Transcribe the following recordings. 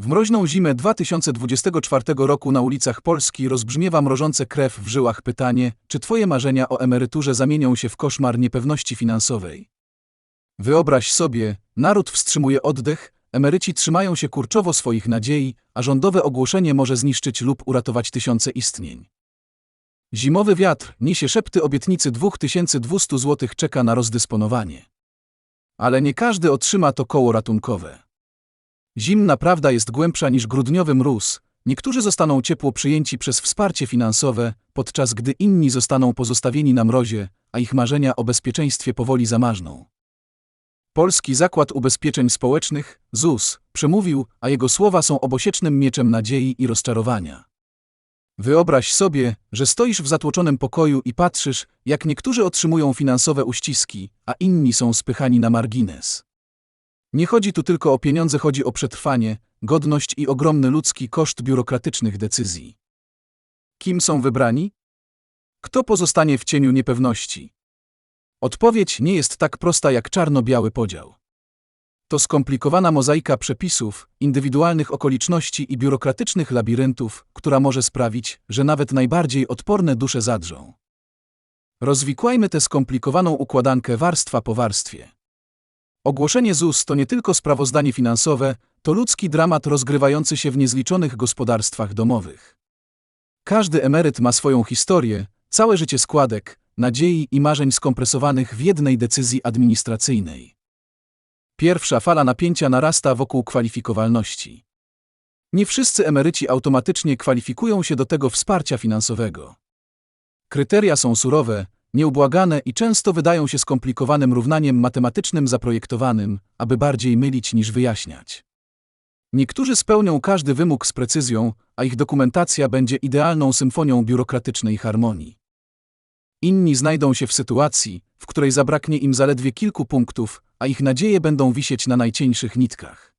W mroźną zimę 2024 roku na ulicach Polski rozbrzmiewa mrożące krew w żyłach pytanie, czy twoje marzenia o emeryturze zamienią się w koszmar niepewności finansowej. Wyobraź sobie, naród wstrzymuje oddech, emeryci trzymają się kurczowo swoich nadziei, a rządowe ogłoszenie może zniszczyć lub uratować tysiące istnień. Zimowy wiatr niesie szepty obietnicy 2200 zł czeka na rozdysponowanie. Ale nie każdy otrzyma to koło ratunkowe. Zimna prawda jest głębsza niż grudniowy mróz. Niektórzy zostaną ciepło przyjęci przez wsparcie finansowe, podczas gdy inni zostaną pozostawieni na mrozie, a ich marzenia o bezpieczeństwie powoli zamarzną. Polski Zakład Ubezpieczeń Społecznych, ZUS, przemówił, a jego słowa są obosiecznym mieczem nadziei i rozczarowania. Wyobraź sobie, że stoisz w zatłoczonym pokoju i patrzysz, jak niektórzy otrzymują finansowe uściski, a inni są spychani na margines. Nie chodzi tu tylko o pieniądze, chodzi o przetrwanie, godność i ogromny ludzki koszt biurokratycznych decyzji. Kim są wybrani? Kto pozostanie w cieniu niepewności? Odpowiedź nie jest tak prosta jak czarno-biały podział. To skomplikowana mozaika przepisów, indywidualnych okoliczności i biurokratycznych labiryntów, która może sprawić, że nawet najbardziej odporne dusze zadrżą. Rozwikłajmy tę skomplikowaną układankę warstwa po warstwie. Ogłoszenie ZUS to nie tylko sprawozdanie finansowe, to ludzki dramat rozgrywający się w niezliczonych gospodarstwach domowych. Każdy emeryt ma swoją historię, całe życie składek, nadziei i marzeń skompresowanych w jednej decyzji administracyjnej. Pierwsza fala napięcia narasta wokół kwalifikowalności. Nie wszyscy emeryci automatycznie kwalifikują się do tego wsparcia finansowego. Kryteria są surowe, nieubłagane i często wydają się skomplikowanym równaniem matematycznym zaprojektowanym, aby bardziej mylić niż wyjaśniać. Niektórzy spełnią każdy wymóg z precyzją, a ich dokumentacja będzie idealną symfonią biurokratycznej harmonii. Inni znajdą się w sytuacji, w której zabraknie im zaledwie kilku punktów, a ich nadzieje będą wisieć na najcieńszych nitkach.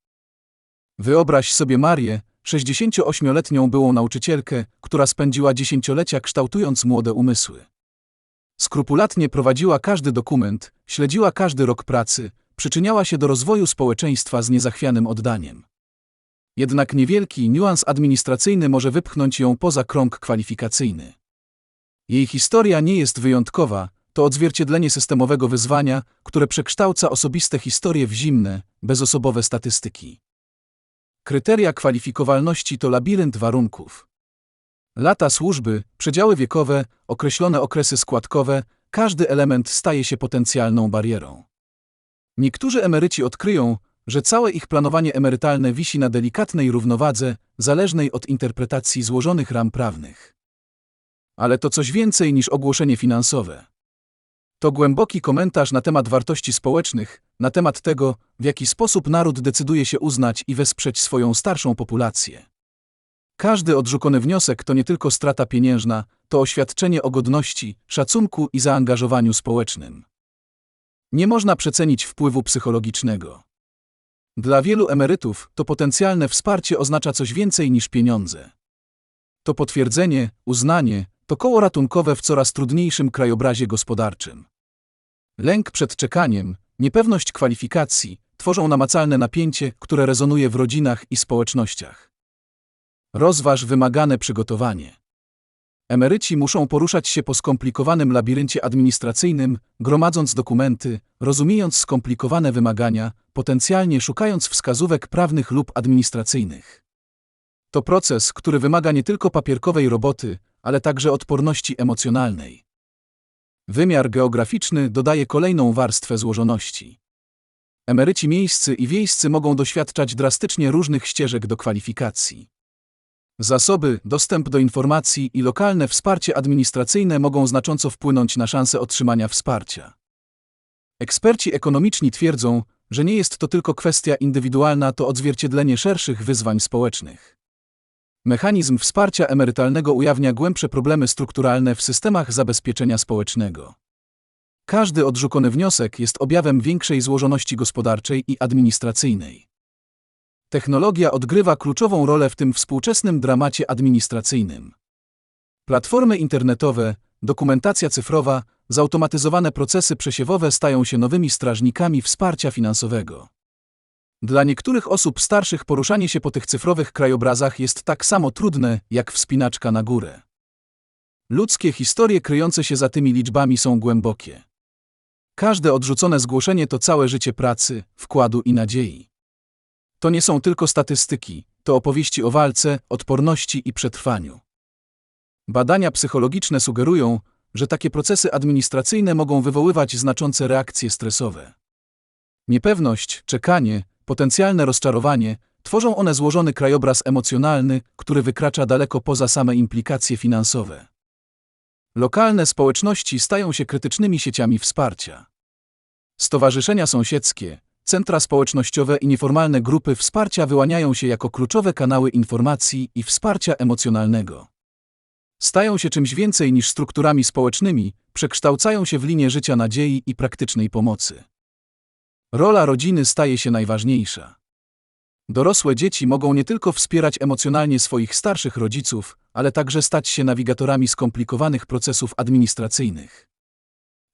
Wyobraź sobie Marię, 68-letnią byłą nauczycielkę, która spędziła dziesięciolecia kształtując młode umysły. Skrupulatnie prowadziła każdy dokument, śledziła każdy rok pracy, przyczyniała się do rozwoju społeczeństwa z niezachwianym oddaniem. Jednak niewielki niuans administracyjny może wypchnąć ją poza krąg kwalifikacyjny. Jej historia nie jest wyjątkowa, to odzwierciedlenie systemowego wyzwania, które przekształca osobiste historie w zimne, bezosobowe statystyki. Kryteria kwalifikowalności to labirynt warunków. Lata służby, przedziały wiekowe, określone okresy składkowe, każdy element staje się potencjalną barierą. Niektórzy emeryci odkryją, że całe ich planowanie emerytalne wisi na delikatnej równowadze, zależnej od interpretacji złożonych ram prawnych. Ale to coś więcej niż ogłoszenie finansowe. To głęboki komentarz na temat wartości społecznych, na temat tego, w jaki sposób naród decyduje się uznać i wesprzeć swoją starszą populację. Każdy odrzucony wniosek to nie tylko strata pieniężna, to oświadczenie o godności, szacunku i zaangażowaniu społecznym. Nie można przecenić wpływu psychologicznego. Dla wielu emerytów to potencjalne wsparcie oznacza coś więcej niż pieniądze. To potwierdzenie, uznanie, to koło ratunkowe w coraz trudniejszym krajobrazie gospodarczym. Lęk przed czekaniem, niepewność kwalifikacji tworzą namacalne napięcie, które rezonuje w rodzinach i społecznościach. Rozważ wymagane przygotowanie. Emeryci muszą poruszać się po skomplikowanym labiryncie administracyjnym, gromadząc dokumenty, rozumiejąc skomplikowane wymagania, potencjalnie szukając wskazówek prawnych lub administracyjnych. To proces, który wymaga nie tylko papierkowej roboty, ale także odporności emocjonalnej. Wymiar geograficzny dodaje kolejną warstwę złożoności. Emeryci miejscy i wiejscy mogą doświadczać drastycznie różnych ścieżek do kwalifikacji. Zasoby, dostęp do informacji i lokalne wsparcie administracyjne mogą znacząco wpłynąć na szanse otrzymania wsparcia. Eksperci ekonomiczni twierdzą, że nie jest to tylko kwestia indywidualna, to odzwierciedlenie szerszych wyzwań społecznych. Mechanizm wsparcia emerytalnego ujawnia głębsze problemy strukturalne w systemach zabezpieczenia społecznego. Każdy odrzucony wniosek jest objawem większej złożoności gospodarczej i administracyjnej. Technologia odgrywa kluczową rolę w tym współczesnym dramacie administracyjnym. Platformy internetowe, dokumentacja cyfrowa, zautomatyzowane procesy przesiewowe stają się nowymi strażnikami wsparcia finansowego. Dla niektórych osób starszych poruszanie się po tych cyfrowych krajobrazach jest tak samo trudne, jak wspinaczka na górę. Ludzkie historie kryjące się za tymi liczbami są głębokie. Każde odrzucone zgłoszenie to całe życie pracy, wkładu i nadziei. To nie są tylko statystyki, to opowieści o walce, odporności i przetrwaniu. Badania psychologiczne sugerują, że takie procesy administracyjne mogą wywoływać znaczące reakcje stresowe. Niepewność, czekanie, potencjalne rozczarowanie tworzą one złożony krajobraz emocjonalny, który wykracza daleko poza same implikacje finansowe. Lokalne społeczności stają się krytycznymi sieciami wsparcia. Stowarzyszenia sąsiedzkie, centra społecznościowe i nieformalne grupy wsparcia wyłaniają się jako kluczowe kanały informacji i wsparcia emocjonalnego. Stają się czymś więcej niż strukturami społecznymi, przekształcają się w linię życia nadziei i praktycznej pomocy. Rola rodziny staje się najważniejsza. Dorosłe dzieci mogą nie tylko wspierać emocjonalnie swoich starszych rodziców, ale także stać się nawigatorami skomplikowanych procesów administracyjnych.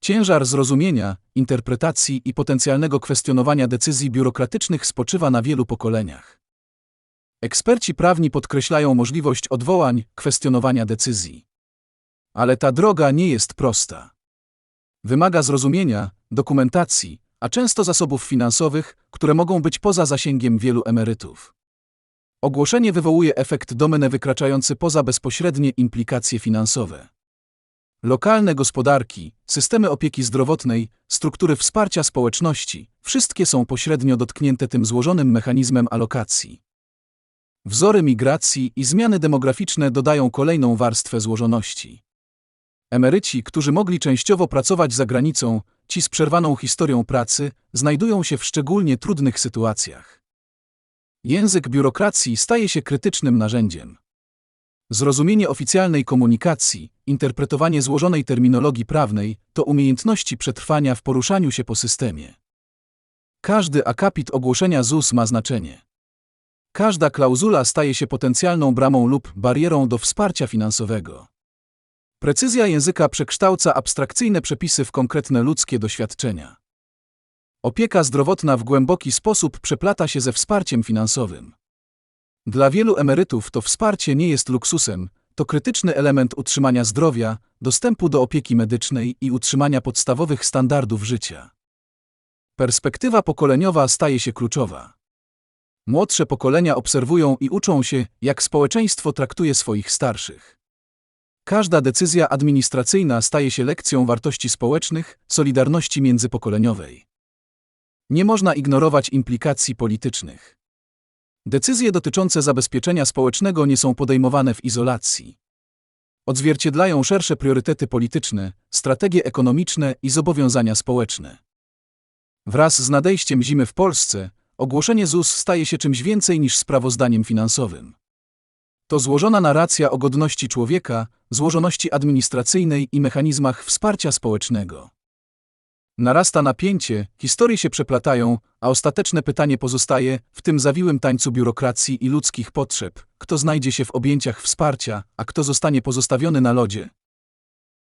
Ciężar zrozumienia, interpretacji i potencjalnego kwestionowania decyzji biurokratycznych spoczywa na wielu pokoleniach. Eksperci prawni podkreślają możliwość odwołań, kwestionowania decyzji. Ale ta droga nie jest prosta. Wymaga zrozumienia, dokumentacji, a często zasobów finansowych, które mogą być poza zasięgiem wielu emerytów. Ogłoszenie wywołuje efekt domene wykraczający poza bezpośrednie implikacje finansowe. Lokalne gospodarki, systemy opieki zdrowotnej, struktury wsparcia społeczności wszystkie są pośrednio dotknięte tym złożonym mechanizmem alokacji. Wzory migracji i zmiany demograficzne dodają kolejną warstwę złożoności. Emeryci, którzy mogli częściowo pracować za granicą, ci z przerwaną historią pracy, znajdują się w szczególnie trudnych sytuacjach. Język biurokracji staje się krytycznym narzędziem. Zrozumienie oficjalnej komunikacji, interpretowanie złożonej terminologii prawnej to umiejętności przetrwania w poruszaniu się po systemie. Każdy akapit ogłoszenia ZUS ma znaczenie. Każda klauzula staje się potencjalną bramą lub barierą do wsparcia finansowego. Precyzja języka przekształca abstrakcyjne przepisy w konkretne ludzkie doświadczenia. Opieka zdrowotna w głęboki sposób przeplata się ze wsparciem finansowym. Dla wielu emerytów to wsparcie nie jest luksusem, to krytyczny element utrzymania zdrowia, dostępu do opieki medycznej i utrzymania podstawowych standardów życia. Perspektywa pokoleniowa staje się kluczowa. Młodsze pokolenia obserwują i uczą się, jak społeczeństwo traktuje swoich starszych. Każda decyzja administracyjna staje się lekcją wartości społecznych, solidarności międzypokoleniowej. Nie można ignorować implikacji politycznych. Decyzje dotyczące zabezpieczenia społecznego nie są podejmowane w izolacji. Odzwierciedlają szersze priorytety polityczne, strategie ekonomiczne i zobowiązania społeczne. Wraz z nadejściem zimy w Polsce, ogłoszenie ZUS staje się czymś więcej niż sprawozdaniem finansowym. To złożona narracja o godności człowieka, złożoności administracyjnej i mechanizmach wsparcia społecznego. Narasta napięcie, historie się przeplatają, a ostateczne pytanie pozostaje w tym zawiłym tańcu biurokracji i ludzkich potrzeb: kto znajdzie się w objęciach wsparcia, a kto zostanie pozostawiony na lodzie.